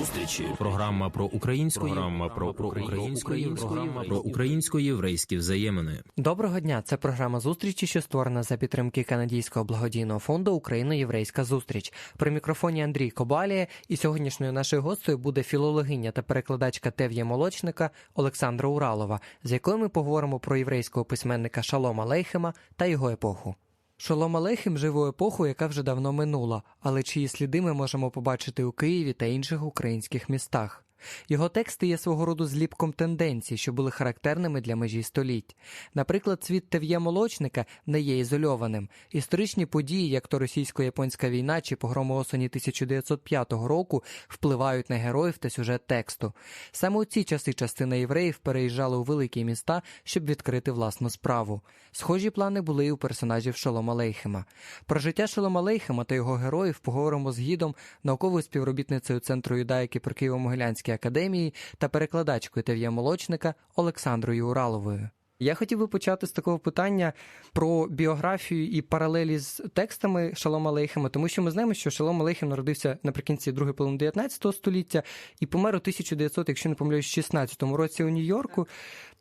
зустрічі. Програма про українську програма про, про українську програма про українсько-єврейські взаємини. Доброго дня. Це програма зустрічі, що створена за підтримки канадійського благодійного фонду Україно-Єврейська зустріч. При мікрофоні Андрій Кобалія, і сьогоднішньою нашою гостею буде філологиня та перекладачка Тев'є Молочника Олександра Уралова, з якою ми поговоримо про єврейського письменника Шалома Лейхема та його епоху. Шолом Алейхем жив у епоху, яка вже давно минула, але чиї сліди ми можемо побачити у Києві та інших українських містах. Його тексти є свого роду зліпком тенденцій, що були характерними для межі століть. Наприклад, світ Тев'є Молочника не є ізольованим. Історичні події, як то російсько-японська війна чи погроми осені 1905 року, впливають на героїв та сюжет тексту. Саме у ці часи частина євреїв переїжджала у великі міста, щоб відкрити власну справу. Схожі плани були і у персонажів Шолома Лейхема. Про життя Шолома Лейхема та його героїв поговоримо з гідом, науковою співробітницею Центру юдаїки при Києво-Могилянській академії та перекладачкою Тев'є Молочника Олександрою Ураловою. Я хотів би почати з такого питання про біографію і паралелі з текстами Шалома Лейхема, тому що ми знаємо, що Шалом Алейхем народився наприкінці другої половини 19 століття і помер у 1900, якщо не помиляюсь, 16 році у Нью-Йорку.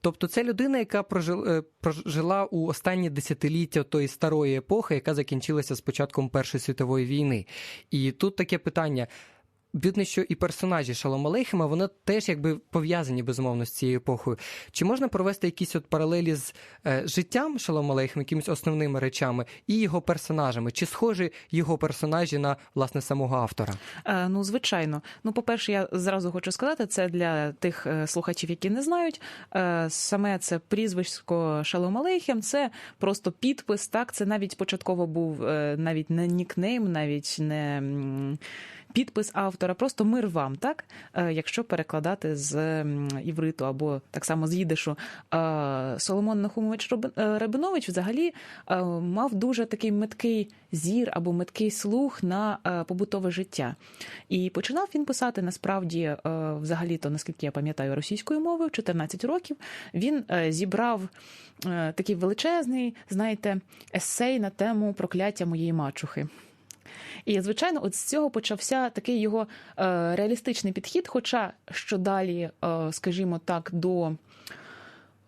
Тобто це людина, яка прожила, прожила у останні десятиліття тої старої епохи, яка закінчилася з початком Першої світової війни. І тут таке питання. Видно, що і персонажі Шалома Лейхема, вони теж якби пов'язані безумовно з цією епохою. Чи можна провести якісь от паралелі з е, життям Шалома Лейхема, якимись основними речами, і його персонажами? Чи схожі його персонажі на власне самого автора? Е, ну, звичайно. Ну, по-перше, я зразу хочу сказати, це для тих е, слухачів, які не знають. Е, саме це прізвисько Шалома Лейхем, це просто підпис. Так, це навіть початково був е, навіть не нікнейм, навіть не підпис автора, просто мир вам, так? Е, якщо перекладати з івриту або так само з їдишу. Е, Соломон Нахумович Рабинович взагалі е, мав дуже такий меткий зір або меткий слух на побутове життя. І починав він писати насправді, взагалі-то, наскільки я пам'ятаю, російською мовою в 14 років. Він зібрав такий величезний, знаєте, есей на тему прокляття моєї мачухи. І, звичайно, от з цього почався такий його е, реалістичний підхід. Хоча що далі, е, скажімо так, до.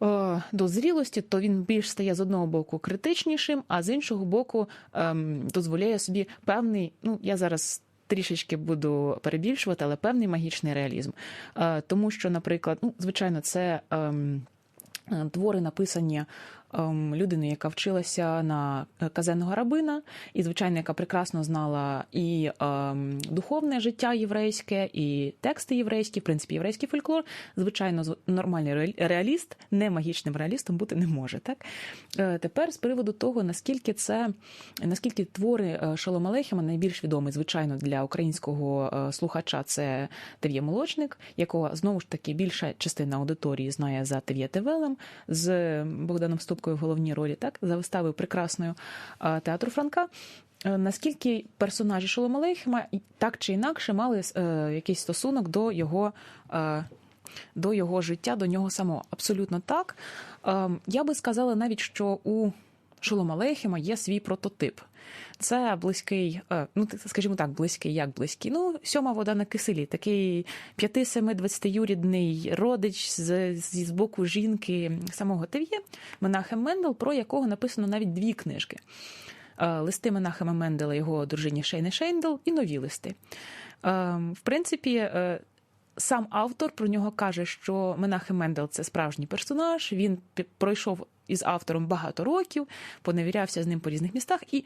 Е, до зрілості, то він більш стає з одного боку критичнішим, а з іншого боку ем, дозволяє собі певний, ну я зараз трішечки буду перебільшувати, але певний магічний реалізм. Тому що, наприклад, ну, звичайно, це ем, твори написані Ем, людини, яка вчилася на е, казенного рабина, і, звичайно, яка прекрасно знала і ем, духовне життя єврейське, і тексти єврейські, в принципі, єврейський фольклор. Звичайно, нормальний реаліст, не магічним реалістом бути не може. Так е, тепер з приводу того, наскільки це наскільки твори е, Шалома Лехема найбільш відомі, звичайно, для українського слухача це Тев'є Молочник, якого знову ж таки більша частина аудиторії знає за Тев'є Тевелем з Богданом Ступ. Липкою в головній ролі, так за виставою прекрасною театру Франка. Е, наскільки персонажі Шоломалейхема так чи інакше мали е, якийсь стосунок до його е, до його життя, до нього самого? Абсолютно так. Е, я би сказала навіть, що у Шолома Лейхема є свій прототип. Це близький, е, ну скажімо так, близький, як близький. Ну, сьома вода на киселі, такий 5-7-20-юрідний родич з, з боку жінки самого Тев'є, Менахем Мендел, про якого написано навіть дві книжки. Е, листи Менахема Мендела, його дружині Шейне Шейндел і нові листи. Е, в принципі, сам автор про нього каже, що Менахем Мендел це справжній персонаж. Він пройшов із автором багато років, поневірявся з ним по різних містах. І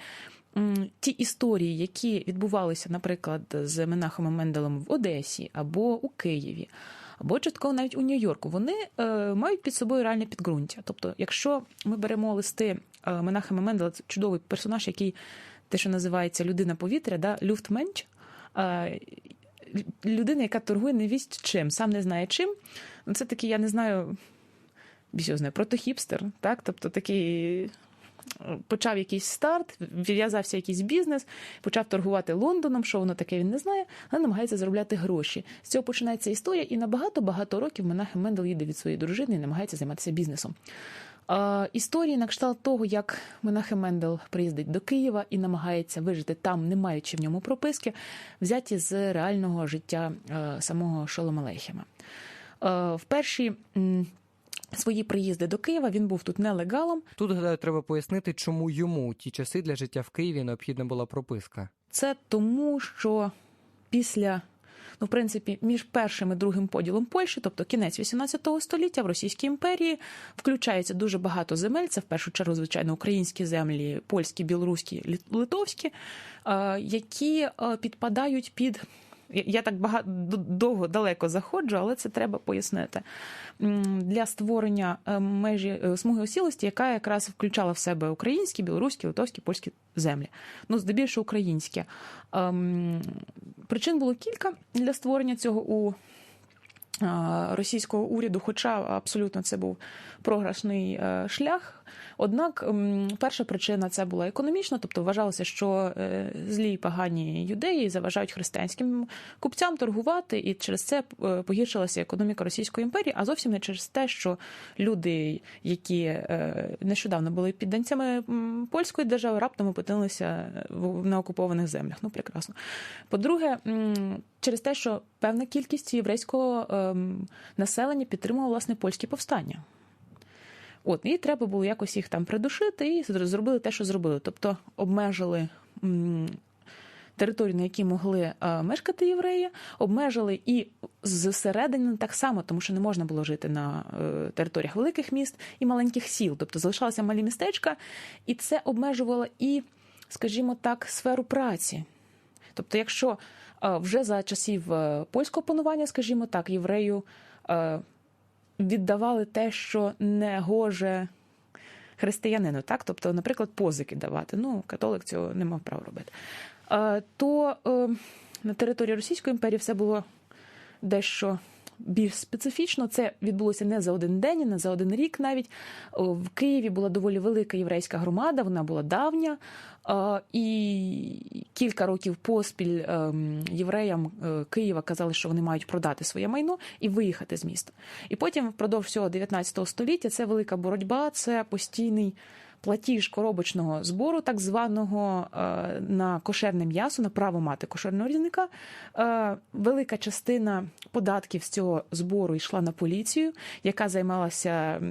м, ті історії, які відбувалися, наприклад, з Менахемом Менделем в Одесі або у Києві. Або частково навіть у Нью-Йорку, вони е, мають під собою реальне підґрунтя. Тобто, якщо ми беремо листи е, Менахема Мендела, це чудовий персонаж, який те, що називається людина повітря, да, люфтменч, е, людина, яка торгує невість чим, сам не знає чим. Ну, Це такий, я не знаю, більше протохіпстер, так? Тобто такий. Почав якийсь старт, в'язався якийсь бізнес, почав торгувати Лондоном, що воно таке він не знає, але намагається заробляти гроші. З цього починається історія, і на багато-багато років Менахем Мендел їде від своєї дружини і намагається займатися бізнесом. Історії на кшталт того, як Менахем Мендел приїздить до Києва і намагається вижити там, не маючи в ньому прописки, взяті з реального життя е, самого Шолома Алейхема. Е, в перші свої приїзди до Києва він був тут нелегалом. Тут гадаю, треба пояснити, чому йому ті часи для життя в Києві необхідна була прописка. Це тому, що після, ну, в принципі, між першим і другим поділом Польщі, тобто кінець 18 століття в Російській імперії, включається дуже багато земель. Це в першу чергу, звичайно, українські землі, польські, білоруські, литовські, е, які е, підпадають під. Я- так багато довго далеко заходжу, але це треба пояснити. Для створення е, межі е, смуги осілості, яка якраз включала в себе українські, білоруські, литовські, польські землі. Ну, здебільшого українські. Ем, Причин було кілька для створення цього у російського уряду, хоча абсолютно це був програшний е, шлях. Однак перша причина це була економічна, тобто вважалося, що е, злі й погані юдеї заважають християнським купцям торгувати, і через це е, погіршилася економіка Російської імперії, а зовсім не через те, що люди, які нещодавно були підданцями польської держави, раптом опинилися на окупованих землях. Ну, прекрасно. По-друге, через те, що певна кількість єврейського населення підтримувала власне польські повстання. От, і треба було якось їх там придушити, і зробили те, що зробили. Тобто обмежили територію, на якій могли е, мешкати євреї, обмежили і зсередини так само, тому що не можна було жити на е, територіях великих міст і маленьких сіл. Тобто залишалися малі містечка, і це обмежувало і, скажімо так, сферу праці. Тобто, якщо вже за часів е, польського панування, скажімо так, єврею е, віддавали те, що не гоже християнину, так? Тобто, наприклад, позики давати. Ну, католик цього не мав права робити. Е, То е, на території Російської імперії все було дещо більш специфічно. Це відбулося не за один день, не за один рік навіть. В Києві була доволі велика єврейська громада, вона була давня. І кілька років поспіль ем, євреям е, Києва казали, що вони мають продати своє майно і виїхати з міста. І потім, впродовж всього 19 століття, це велика боротьба, це постійний платіж коробочного збору, так званого е, на кошерне м'ясо, на право мати кошерного різника. Е, Велика частина податків з цього збору йшла на поліцію, яка займалася,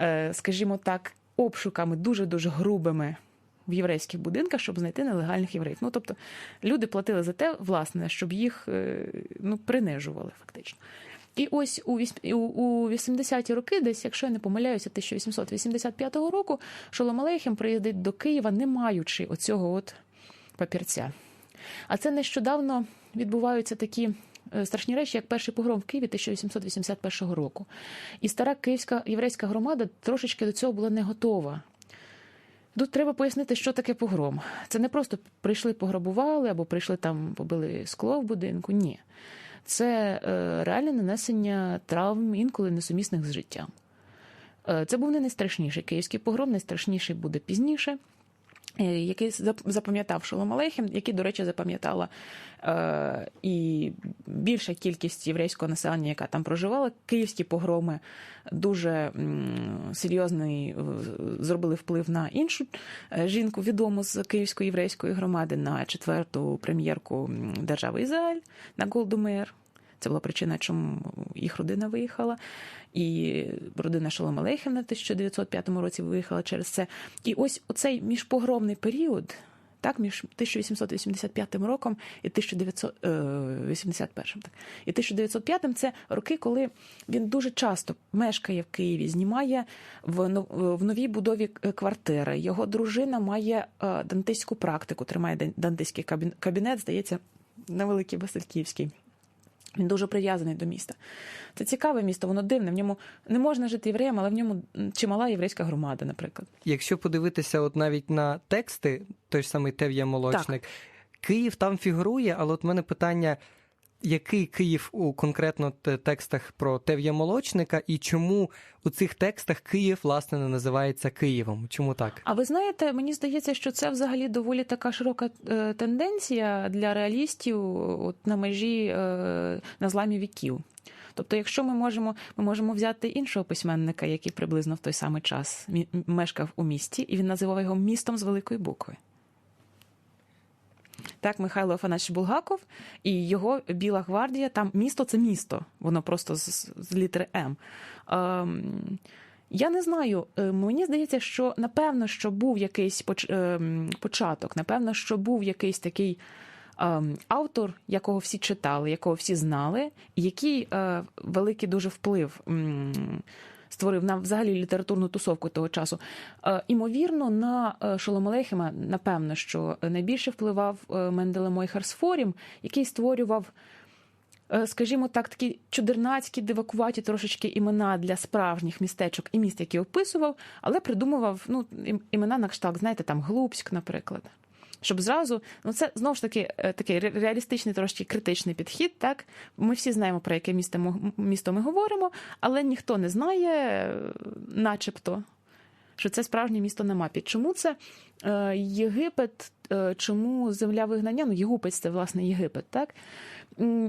е, скажімо так, обшуками дуже дуже грубими. В єврейських будинках, щоб знайти нелегальних євреїв. Ну тобто люди платили за те, власне, щоб їх ну, принижували фактично. І ось у віс- у- у 80-ті роки, десь, якщо я не помиляюся, 1885 року, Шолом Алейхем приїздить до Києва, не маючи оцього от папірця. А це нещодавно відбуваються такі е, страшні речі, як перший погром в Києві 1881 року. І стара київська єврейська громада трошечки до цього була не готова. Тут треба пояснити, що таке погром. Це не просто прийшли, пограбували або прийшли там, побили скло в будинку. Ні. Це е, реальне нанесення травм, інколи несумісних з життям. Е, Це був не найстрашніший київський погром, найстрашніший буде пізніше, який зап- запам'ятав Шолом Алейхем, який, до речі, запам'ятала е, і більша кількість єврейського населення, яка там проживала. Київські погроми дуже м, серйозний е, зробили вплив на іншу е, жінку, відому з київської єврейської громади, на четверту прем'єрку держави Ізраїль, на Голду Меїр. Це була причина, чому їх родина виїхала. І родина Шолом Алейхем на 1905 році виїхала через це. І ось оцей міжпогромний період, так, між 1885 роком і 1981. Так. І 1905 це роки, коли він дуже часто мешкає в Києві, знімає в, в новій будові е, квартири. Його дружина має е, дантистську практику, тримає дан- дантистський кабін- кабінет, здається, на Великій Васильківській. Він дуже прив'язаний до міста. Це цікаве місто, воно дивне. В ньому не можна жити євреєм, але в ньому чимала єврейська громада, наприклад. Якщо подивитися от навіть на тексти, той ж самий Тев'я Молочник, Київ там фігурує, але от в мене питання: який Київ у конкретно текстах про Тев'я Молочника, і чому у цих текстах Київ, власне, не називається Києвом? Чому так? А ви знаєте, мені здається, що це взагалі доволі така широка е, тенденція для реалістів от на межі е, на зламі віків. Тобто, якщо ми можемо, ми можемо взяти іншого письменника, який приблизно в той самий час мешкав у місті, і він називав його містом з великої букви. Так, Михайло Афанасьович Булгаков і його Біла гвардія. Там місто це місто, воно просто з, з літери М. Ем, я не знаю. е, Мені здається, що напевно, що був якийсь поч- ем, початок, напевно, що був якийсь такий ем, автор, якого всі читали, якого всі знали, який е, великий дуже вплив. м, Створив на взагалі літературну тусовку того часу. Е, імовірно, на е, напевно, що найбільше впливав е, Менделе Мойхер Сфорім, який створював, скажімо так, такі чудернацькі, дивакуваті трошечки імена для справжніх містечок і міст, які описував, але придумував ну, імена на кшталт, знаєте, там Глупськ, наприклад. Щоб зразу, ну це знову ж таки е, такий реалістичний, трошки критичний підхід. Так ми всі знаємо про яке місто місто ми говоримо, але ніхто не знає, е, начебто, що це справжнє місто на мапі. Чому це е, Єгипет? Чому земля вигнання? Ну, Єгупець це власне Єгипет, так?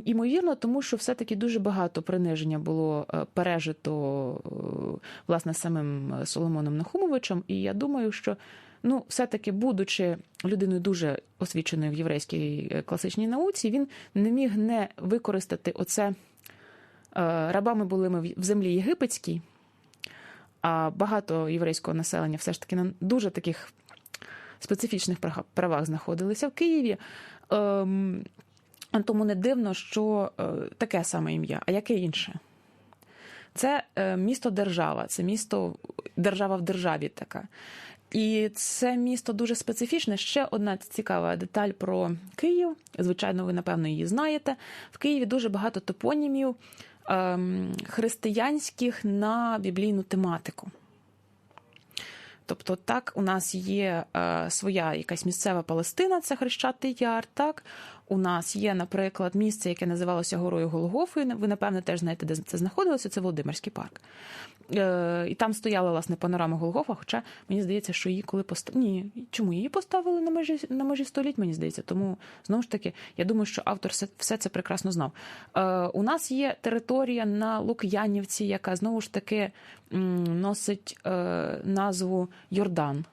Імовірно, тому що все-таки дуже багато приниження було пережито власне самим Соломоном Нахумовичем. І я думаю, що ну, все-таки, будучи людиною дуже освіченою в єврейській е, класичній науці, він не міг не використати оце е, рабами були ми в- землі єгипетській, а багато єврейського населення все ж таки на дуже таких специфічних правах знаходилися в Києві. Ем, тому не дивно, що е, таке саме ім'я, а яке інше? Це місто держава, це місто держава в державі така. І це місто дуже специфічне. Ще одна цікава деталь про Київ. Звичайно, ви напевно її знаєте. В Києві дуже багато топонімів ем, християнських на біблійну тематику. Тобто, так, у нас є е, своя якась місцева Палестина, це Хрещатий Яр. Так, у нас є, наприклад, місце, яке називалося Горою Голгофою. Ви, напевне, теж знаєте, де це знаходилося. Це Володимирський парк. Е, і там стояла власне панорама Голгофа. Хоча мені здається, що її коли поставили. Ні, чому її поставили на межі на межі століть? Мені здається, тому знову ж таки, я думаю, що автор все, це прекрасно знав. Е, у нас є територія на Лук'янівці, яка знову ж таки носить е, назву Йордан.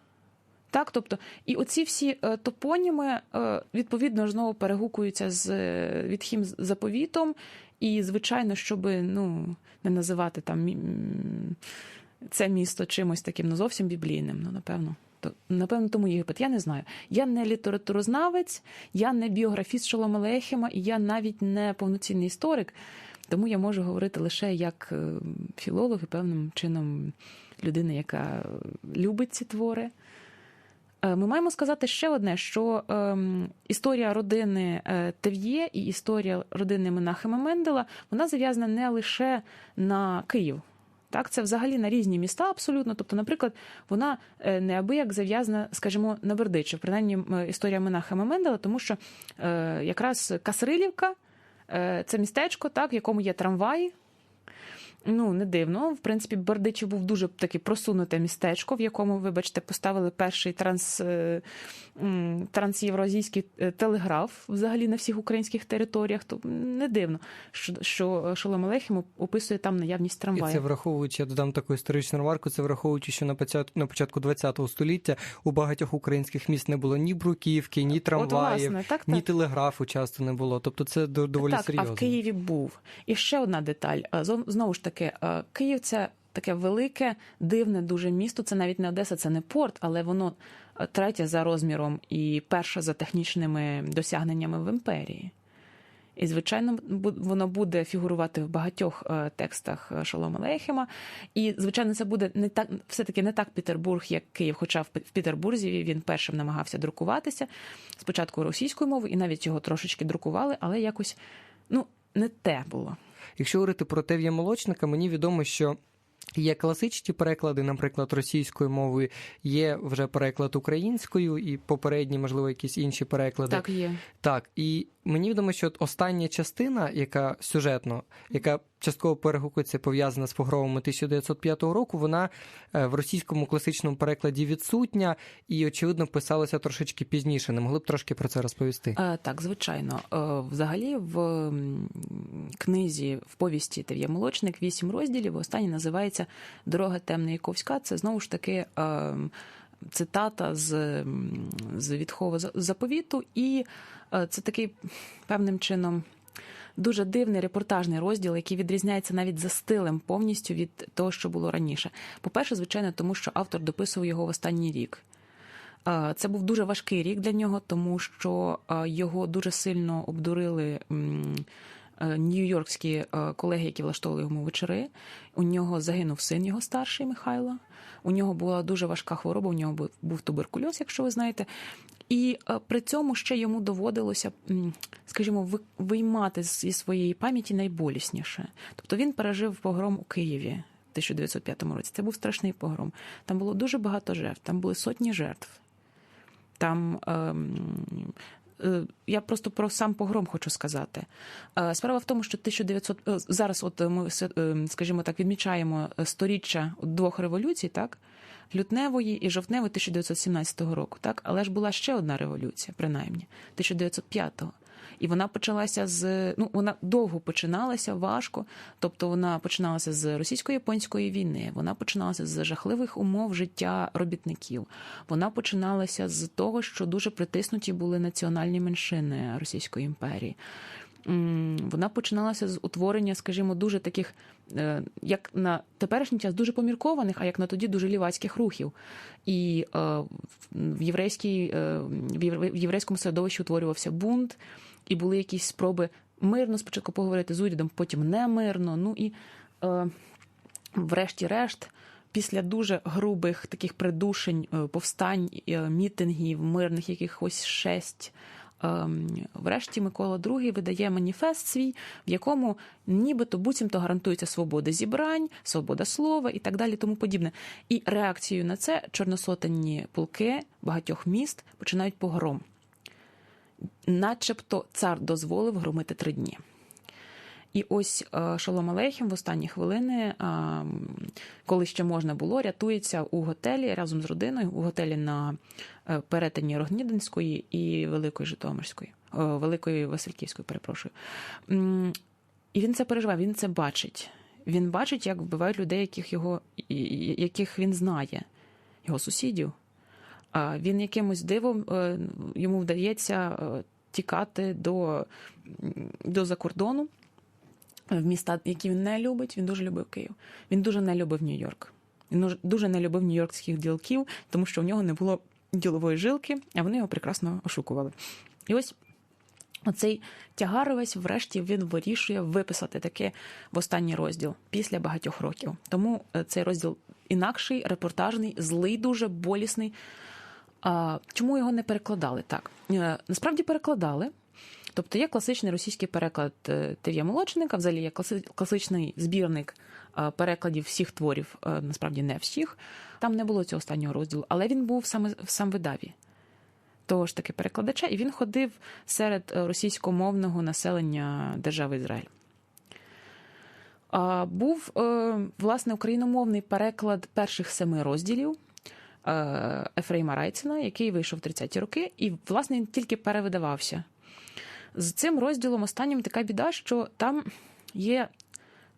Так, тобто, і оці всі е, топоніми е, відповідно знову перегукуються з е, відхім заповітом, і звичайно, щоб ну не називати там це місто чимось таким ну зовсім біблійним. Ну напевно, то напевно, тому Єгипет. Я не знаю. Я не літературознавець, я не біографіст Шолома Алейхема, і я навіть не повноцінний історик. Тому я можу говорити лише як е, філолог і певним чином людина, яка любить ці твори. Е, Ми маємо сказати ще одне, що ем, історія родини е, Тев'є і історія родини Менахема Мендела вона зав'язана не лише на Київ. Так, це взагалі на різні міста абсолютно. Тобто, наприклад, вона е, неабияк зав'язана, скажімо, на Бердичів, принаймні історія Менахема Мендела, тому що якраз Касрилівка це містечко, так, в якому є трамваї. Ну, не дивно. В принципі, Бердичів був дуже таке просунуте містечко, в якому, вибачте, поставили перший транс, е, м, трансєвроазійський е, телеграф взагалі на всіх українських територіях. То не дивно, що, що Шолом Алейхім описує там наявність І це враховуючи, я додам таку історичну ремарку, це враховуючи, що на початку, на початку ХХ століття у багатьох українських міст не було ні бруківки, ні трамваїв, От, власне, так, ні так. телеграфу часто не було. Тобто це доволі так, серйозно. а в Києві був. І ще одна деталь. Знову ж таки, е, Київ це таке велике, дивне дуже місто. Це навіть не Одеса, це не порт, але воно е, третє за розміром і перше за технічними досягненнями в імперії. І, звичайно, воно буде фігурувати в багатьох е, текстах Шолома Алейхема. І, звичайно, це буде не так, все-таки не так Петербург, як Київ, хоча в Петербурзі він першим намагався друкуватися. Спочатку російською мовою, і навіть його трошечки друкували, але якось ну, не те було. Якщо говорити про Тев'я Молочника, мені відомо, що є класичні переклади, наприклад, російською мовою, є вже переклад українською і попередні, можливо, якісь інші переклади. Так є. Так, і мені відомо, що от остання частина, яка сюжетно, яка частково перегукується пов'язана з погромами 1905 року, вона е, в російському класичному перекладі відсутня і, очевидно, писалася трошечки пізніше. Не могли б трошки про це розповісти? Е, Так, звичайно. Е, Взагалі, в книзі в повісті Тев'є Молочник вісім розділів. Останній називається Дорога темна і ковська. Це знову ж таки цитата з, з відхову за- заповіту, і це такий певним чином. Дуже дивний репортажний розділ, який відрізняється навіть за стилем повністю від того, що було раніше. По-перше, звичайно, тому що автор дописував його в останній рік. Е, Це був дуже важкий рік для нього, тому що е, його дуже сильно обдурили е, нью-йоркські е, колеги, які влаштовували йому вечори. У нього загинув син його старший Михайло. У нього була дуже важка хвороба, у нього був- туберкульоз, якщо ви знаєте. І е, при цьому ще йому доводилося, скажімо, виймати зі своєї пам'яті найболісніше. Тобто він пережив погром у Києві. в 1905 році це був страшний погром. Там було дуже багато жертв, там були сотні жертв. Там ем, е, я просто про сам погром хочу сказати. Е, Справа в тому, що 1900, е, зараз, от ми е, скажімо так, відмічаємо сторіччя двох революцій, так? Лютневої і жовтневої 1917 року, так? Але ж була ще одна революція, принаймні, 1905-го. І вона почалася з ну вона довго починалася важко. Тобто вона починалася з російсько-японської війни, вона починалася з жахливих умов життя робітників. Вона починалася з того, що дуже притиснуті були національні меншини Російської імперії. Вона починалася з утворення, скажімо, дуже таких, е, як на теперішній час, дуже поміркованих, а як на тоді дуже лівацьких рухів. І е, в- єврейській, е, в єврейському середовищі утворювався бунт, і були якісь спроби мирно спочатку поговорити з урядом, потім не мирно. Ну і е, врешті-решт. Після дуже грубих таких придушень, е, повстань, е, мітингів, мирних якихось шесть. ем, Врешті Микола II видає маніфест свій, в якому нібито буцімто гарантується свобода зібрань, свобода слова і так далі, тому подібне. І реакцією на це чорносотенні полки багатьох міст починають погром. Начебто цар дозволив громити три дні. І ось е, Шолом Алейхім в останні хвилини, е, коли ще можна було, рятується у готелі разом з родиною у готелі на е, перетині Рогнідинської і Великої Житомирської, Великої Васильківської, перепрошую. І він це переживає, він це бачить. Він бачить, як вбивають людей, яких його яких він знає, його сусідів. Він якимось дивом е, йому вдається е, тікати до, до закордону в міста, які він не любить. Він дуже любив Київ. Він дуже не любив Нью-Йорк. Він дуже- дуже не любив нью-йоркських ділків, тому що в нього не було ділової жилки, а вони його прекрасно ошукували. І ось оцей тягар весь, врешті, він вирішує виписати таке в останній розділ після багатьох років. Тому е, цей розділ інакший, репортажний, злий, дуже болісний. Чому його не перекладали так? Е, Насправді перекладали. Тобто є класичний російський переклад е, Тев'я Молочника, взагалі є класичний збірник е, перекладів всіх творів, насправді не всіх. Там не було цього останнього розділу, але він був саме в сам видаві того ж таки перекладача, і він ходив серед російськомовного населення держави Ізраїль. Був власне україномовний переклад перших семи розділів Ефрейма Райцина, який вийшов в 30-ті роки, і власне він тільки перевидавався. З цим розділом останнім така біда, що там є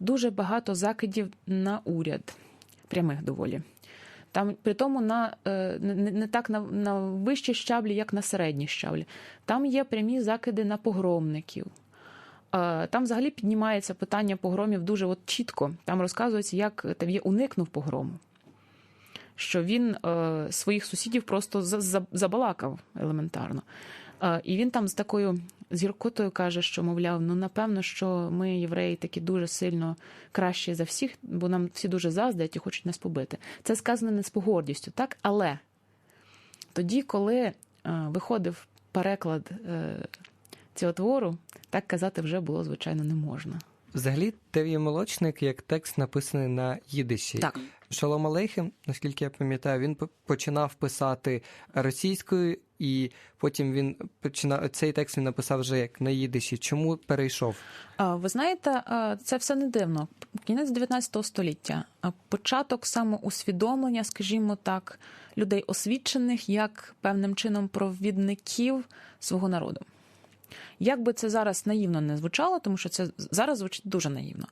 дуже багато закидів на уряд, прямих доволі. Там при тому на е, не, так на, на вищі щаблі, як на середні щаблі. Там є прямі закиди на погромників. Е, Там взагалі піднімається питання погромів дуже от чітко. Там розказується, як Тав'є уникнув погрому. Що він е, своїх сусідів просто за- за- забалакав елементарно. Е, І він там з такою зіркотою каже, що, мовляв, ну напевно, що ми, євреї, такі дуже сильно кращі за всіх, бо нам всі дуже заздрять і хочуть нас побити. Це сказано не з погордістю, так? Але тоді, коли е, виходив переклад цього твору, так казати вже було, звичайно, не можна. Взагалі, молочник як текст написаний на їдиші. Так. Шалом Алейхем, наскільки я пам'ятаю, він починав писати російською і потім він починав цей текст він написав вже як на їдиші. Чому перейшов? А, Ви знаєте, це все не дивно. Кінець 19 століття, початок самоусвідомлення, скажімо так, людей освічених як певним чином провідників свого народу. Як би це зараз наївно не звучало, тому що це зараз звучить дуже наївно.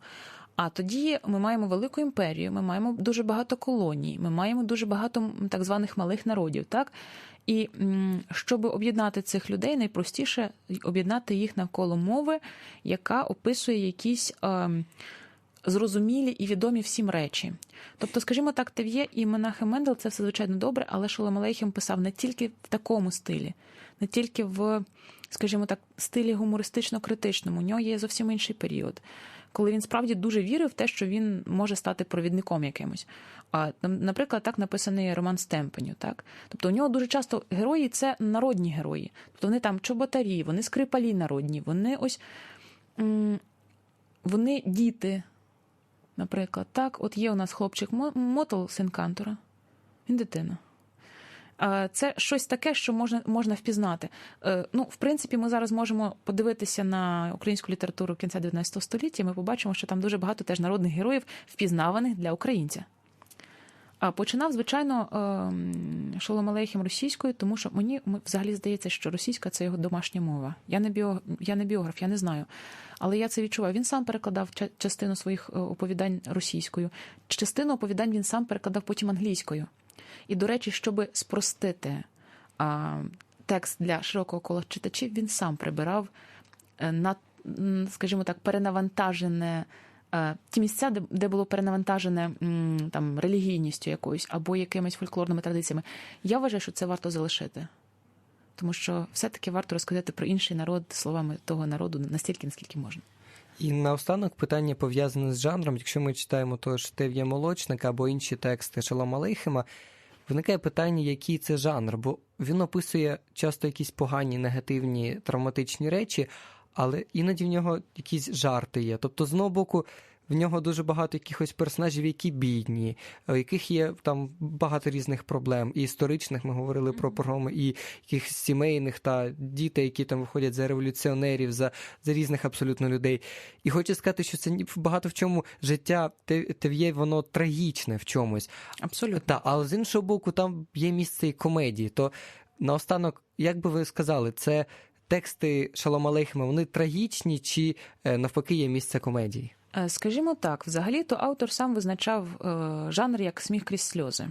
А тоді ми маємо велику імперію, ми маємо дуже багато колоній, ми маємо дуже багато так званих малих народів, так? І щоб об'єднати цих людей, найпростіше об'єднати їх навколо мови, яка описує якісь е, зрозумілі і відомі всім речі. Тобто, скажімо так, Тев'є і Менахем Мендел це все звичайно добре, але Шоломалейхем писав не тільки в такому стилі, не тільки в, скажімо так, стилі гумористично-критичному. У нього є зовсім інший період, коли він справді дуже вірив в те, що він може стати провідником якимось. А наприклад, так написаний роман Стемпеню. Так, тобто у нього дуже часто герої це народні герої. Тобто вони там чоботарі, вони скрипалі народні, вони ось вони діти. Наприклад, так, от є у нас хлопчик Мо- Мотол, син Кантора, він дитина. Це щось таке, що можна, можна впізнати. Е, Ну, в принципі, ми зараз можемо подивитися на українську літературу кінця 19 століття. і Ми побачимо, що там дуже багато теж народних героїв, впізнаваних для українця. А починав, звичайно, ем, Шолом Алейхем російською, тому що мені взагалі здається, що російська це його домашня мова. Я не, біо, я не біограф, я не знаю. Але я це відчуваю. Він сам перекладав частину своїх е, оповідань російською. Частину оповідань він сам перекладав потім англійською. І, до речі, щоб спростити а, текст для широкого кола читачів, він сам прибирав е, на, скажімо так, перенавантажене. е, Ті місця, де, було перенавантажене там релігійністю якоюсь або якимись фольклорними традиціями, я вважаю, що це варто залишити. Тому що все-таки варто розказати про інший народ словами того народу настільки, наскільки можна. І наостанок питання пов'язане з жанром. Якщо ми читаємо того ж Тев'я Молочника або інші тексти Шалома Лейхема, виникає питання, який це жанр, бо він описує часто якісь погані, негативні, травматичні речі, але іноді в нього якісь жарти є. Тобто, з одного боку, в нього дуже багато якихось персонажів, які бідні, у яких є там багато різних проблем. І історичних ми говорили про програми, і якихось сімейних та дітей, які там виходять за революціонерів, за, за різних абсолютно людей. І хочу сказати, що це багато в чому життя Те- Тев'є, воно трагічне в чомусь. Абсолютно. Та, але з іншого боку, там є місце і комедії. То наостанок, як би ви сказали, це тексти Шалом Алейхема, вони трагічні чи е, навпаки є місце комедії? Е, Скажімо так, взагалі-то автор сам визначав е, жанр як сміх крізь сльози.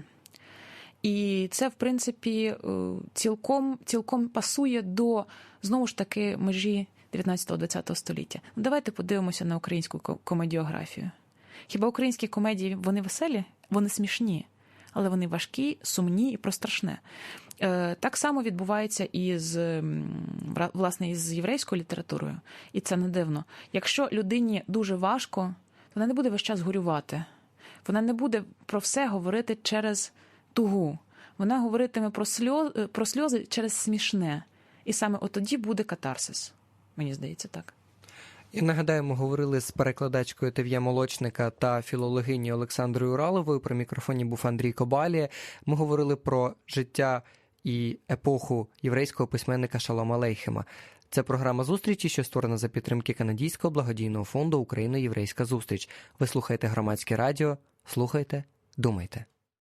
І це, в принципі, е, цілком, цілком пасує до знову ж таки межі 19-20 століття. Ну, Давайте подивимося на українську комедіографію. Хіба українські комедії вони веселі? Вони смішні, але вони важкі, сумні і про страшне. Е, Так само відбувається і з власне із єврейською літературою, і це не дивно. Якщо людині дуже важко, вона не буде весь час горювати. Вона не буде про все говорити через тугу. Вона говоритиме про сльози, про сльози через смішне. І саме от тоді буде катарсис. Мені здається, так. І нагадаю, ми говорили з перекладачкою Тев'я Молочника та філологині Олександрою Ураловою. При мікрофоні був Андрій Кобалія. Ми говорили про життя і епоху єврейського письменника Шалома Лейхема. Це програма зустрічі, що створена за підтримки Канадійського благодійного фонду Україна Єврейська зустріч. Ви слухаєте громадське радіо. Слухайте, думайте.